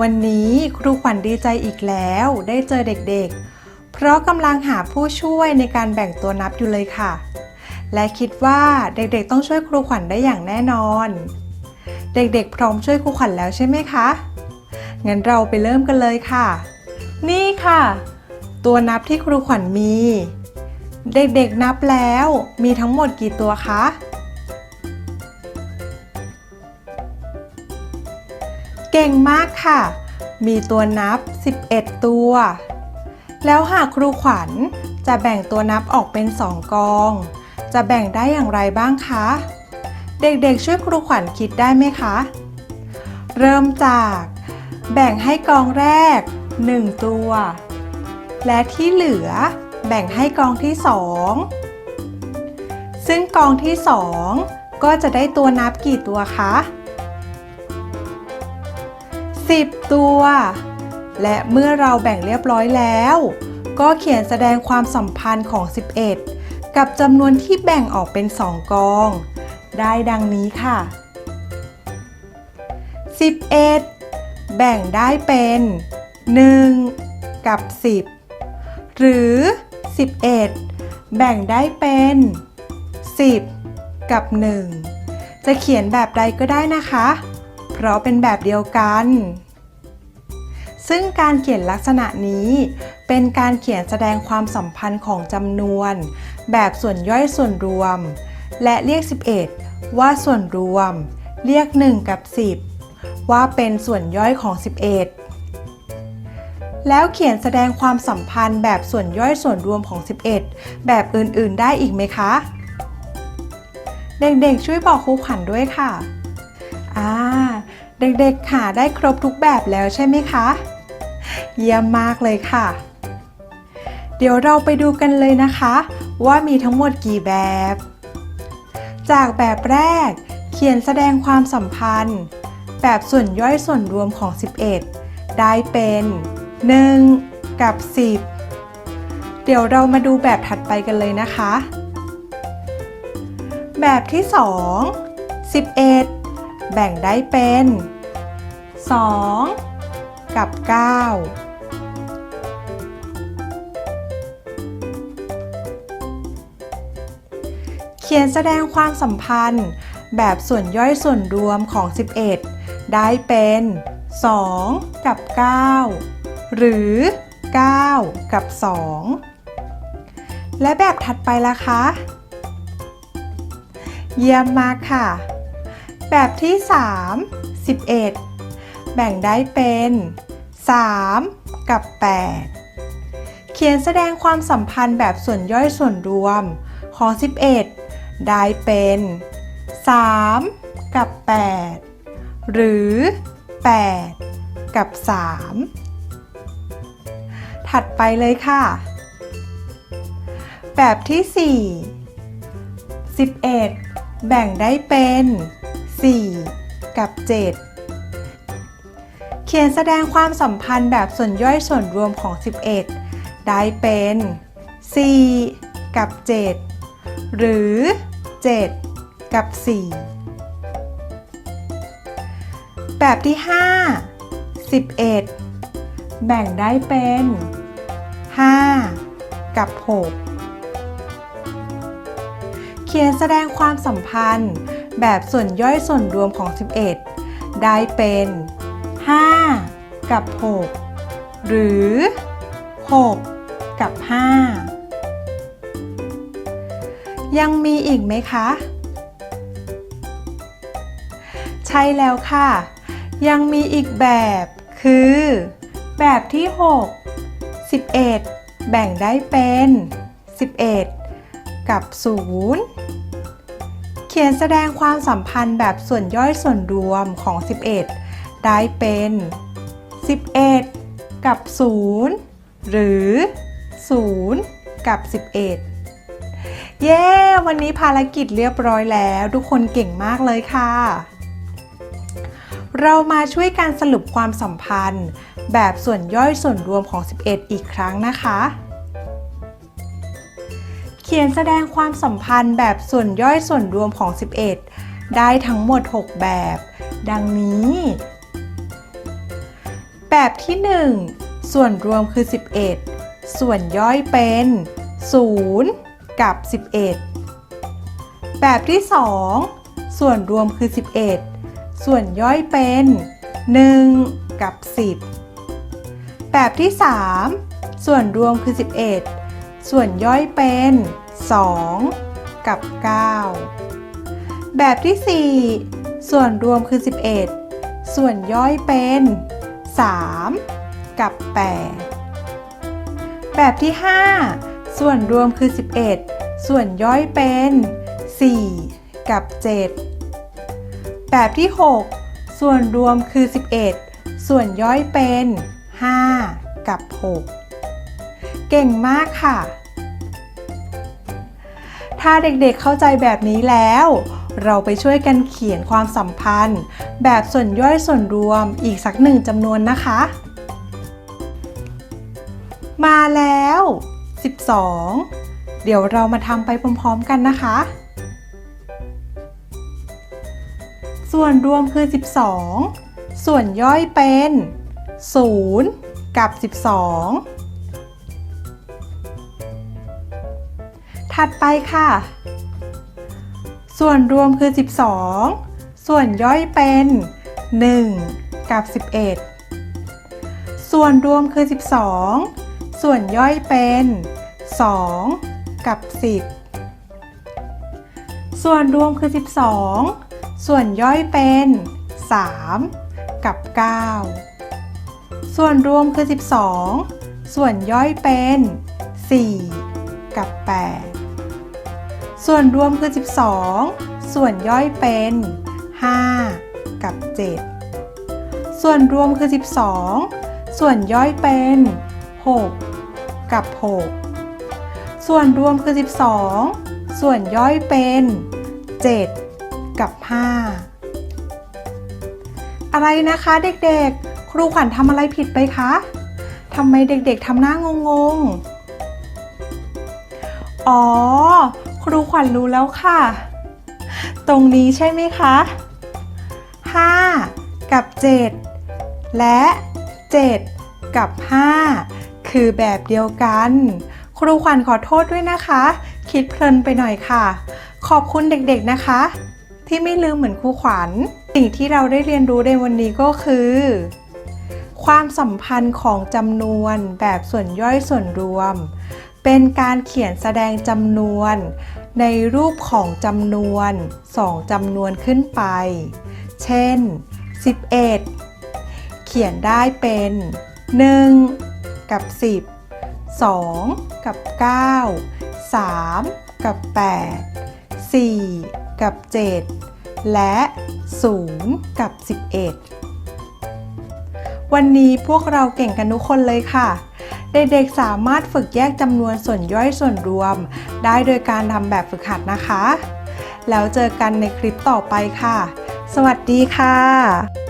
วันนี้ครูขวัญดีใจอีกแล้วได้เจอเด็กๆ เพราะกำลังหาผู้ช่วยในการแบ่งตัวนับอยู่เลยค่ะ และคิดว่าเด็กๆต้องช่วยครูขวัญได้อย่างแน่นอน เด็กๆ พร้อมช่วยครูขวัญแล้วใช่ไหมคะ งั้นเราไปเริ่มกันเลยค่ะ นี่ค่ะ ตัวนับที่ครูขวัญมี เด็กๆนับแล้วมีทั้งหมดกี่ตัวคะ ก่งมากค่ะ มีตัวนับ 11 ตัว แล้วหากครูขวัญจะแบ่งตัวนับออกเป็น 2 กอง จะแบ่งได้อย่างไรบ้างคะ เด็กๆช่วยครูขวัญคิดได้ไหมคะ เริ่มจาก แบ่งให้กองแรก 1 ตัว และที่เหลือแบ่งให้กองที่ 2 ซึ่งกองที่ 2 ก็จะได้ตัวนับกี่ตัวคะ 10 ตัว และเมื่อเราแบ่งเรียบร้อยแล้ว ก็เขียนแสดงความสัมพันธ์ของ 11 กับจำนวนที่แบ่งออกเป็น 2 กอง ได้ดังนี้ค่ะ 11 แบ่งได้เป็น 1 กับ 10 หรือ 11 แบ่งได้เป็น 10 กับ 1 จะเขียนแบบใดก็ได้นะคะ เพราะเป็นแบบเดียวกัน ซึ่งการเขียนลักษณะนี้เป็นการเขียนแสดงความสัมพันธ์ของจำนวน แบบส่วนย่อยส่วนรวม และเรียก 11 ว่าส่วนรวม เรียก 1 กับ 10 ว่าเป็นส่วนย่อยของ 11แล้วเขียนแสดงความสัมพันธ์แบบส่วนย่อยส่วนรวมของ 11 แบบอื่น ๆ ได้อีกไหมคะ เด็ก ๆ ช่วยบอกครูขวัญด้วยค่ะ อ่า เด็กๆค่ะได้ครบทุกแบบแล้วใช่ไหมคะ เยี่ยมมากเลยค่ะ เดี๋ยวเราไปดูกันเลยนะคะ ว่ามีทั้งหมดกี่แบบ จากแบบแรก เขียนแสดงความสัมพันธ์ แบบส่วนย่อยส่วนรวมของ 11 ได้เป็น 1 กับ 10 เดี๋ยวเรามาดูแบบถัดไปกันเลยนะคะ แบบที่ 2 11 แบ่งได้เป็น 2 กับ 9 เขียนแสดงความสัมพันธ์แบบส่วนย่อยส่วนรวมของ 11 ได้เป็น 2 กับ 9 หรือ 9 กับ 2 และแบบถัดไปล่ะคะ เยี่ยมมากค่ะ แบบที่ 3 11 แบ่งได้เป็น 3 กับ 8 เขียนแสดงความสัมพันธ์แบบส่วนย่อยส่วนรวมของ 11 ได้เป็น 3 กับ 8 หรือ 8 กับ 3 ถัดไปเลยค่ะ แบบที่ 4 11 แบ่งได้เป็น 4 กับ 7 ขียนแสดงความสัมพันธ์แบบส่วนย่อยส่วนรวมของ 11 ได้เป็น 4 กับ 7 หรือ 7 กับ 4 แบบที่ 5 11 แบ่งได้เป็น 5 กับ 6 เขียนแสดงความสัมพันธ์แบบส่วนย่อยส่วนรวมของ 11 ได้เป็น 5 กับ 6 หรือ 6 กับ 5 ยังมีอีกไหมคะ ใช่แล้วค่ะ ยังมีอีกแบบคือ แบบที่ 6 11 แบ่งได้เป็น 11 กับ0เขียนแสดงความสัมพันธ์แบบส่วนย่อยส่วนรวมของ 11 ได้เป็น 11 กับ 0 หรือ 0 กับ 11 เย้ วันนี้ภารกิจเรียบร้อยแล้ว ทุกคนเก่งมากเลยค่ะ เรามาช่วยการสรุปความสัมพันธ์ แบบส่วนย่อยส่วนรวมของ 11 อีกครั้งนะคะเขียนแสดงความสัมพันธ์แบบส่วนย่อยส่วนรวมของ 11 ได้ทั้งหมด 6 แบบ ดังนี้ แบบที่ 1 ส่วนรวมคือ 11 ส่วนย่อยเป็น 0 กับ 11 แบบที่ 2 ส่วนรวมคือ 11 ส่วนย่อยเป็น 1 กับ 10 แบบที่ 3 ส่วนรวมคือ 11 ส่วนย่อยเป็น 2 กับ 9 แบบที่ 4 ส่วนรวมคือ 11 ส่วนย่อยเป็น 3 กับ 8 แบบที่ 5 ส่วนรวมคือ 11 ส่วนย่อยเป็น 4 กับ 7 แบบที่ 6 ส่วนรวมคือ 11 ส่วนย่อยเป็น 5 กับ 6 เก่งมากค่ะ ถ้าเด็กๆเข้าใจแบบนี้แล้ว เราไปช่วยกันเขียนความสัมพันธ์ แบบส่วนย่อยส่วนรวมอีกสักหนึ่งจำนวนนะคะ มาแล้ว 12 เดี๋ยวเรามาทำไปพร้อมๆกันนะคะ ส่วนรวมคือ 12 ส่วนย่อยเป็น 0 กับ 12 ถัดไปค่ะ ส่วนรวมคือ 12 ส่วนย่อยเป็น 1 กับ 11 ส่วนรวมคือ 12 ส่วนย่อยเป็น 2 กับ 10 ส่วนรวมคือ 12 ส่วนย่อยเป็น 3 กับ 9 ส่วนรวมคือ 12 ส่วนย่อยเป็น 4 กับ 8 ส่วนรวมคือ 12 ส่วนย่อยเป็น 5 กับ 7 ส่วนรวมคือ 12 ส่วนย่อยเป็น 6 กับ 6 ส่วนรวมคือ 12 ส่วนย่อยเป็น 7 กับ 5 อะไรนะคะเด็กๆ ครูขวัญทำอะไรผิดไปคะทำไมเด็กๆทำหน้างงๆ อ๋อ ครูขวัญรู้แล้วค่ะ ตรงนี้ใช่ไหมคะ 5 กับ 7 และ 7 กับ 5 คือแบบเดียวกัน ครูขวัญขอโทษด้วยนะคะ คิดเพลินไปหน่อยค่ะ ขอบคุณเด็กๆนะคะ ที่ไม่ลืมเหมือนครูขวัญ สิ่งที่เราได้เรียนรู้ในวันนี้ก็คือความสัมพันธ์ของจำนวนแบบส่วนย่อยส่วนรวม เป็นการเขียนแสดงจำนวน ในรูปของจำนวน2จำนวนขึ้นไป เช่น 11 เขียนได้เป็น 1 กับ 10 2 กับ 9 3 กับ 8 4 กับ 7 และ 0 กับ 11 วันนี้พวกเราเก่งกันทุกคนเลยค่ะ เด็กๆสามารถฝึกแยกจำนวนส่วนย่อยส่วนรวม ได้โดยการทำแบบฝึกหัดนะคะ แล้วเจอกันในคลิปต่อไปค่ะ สวัสดีค่ะ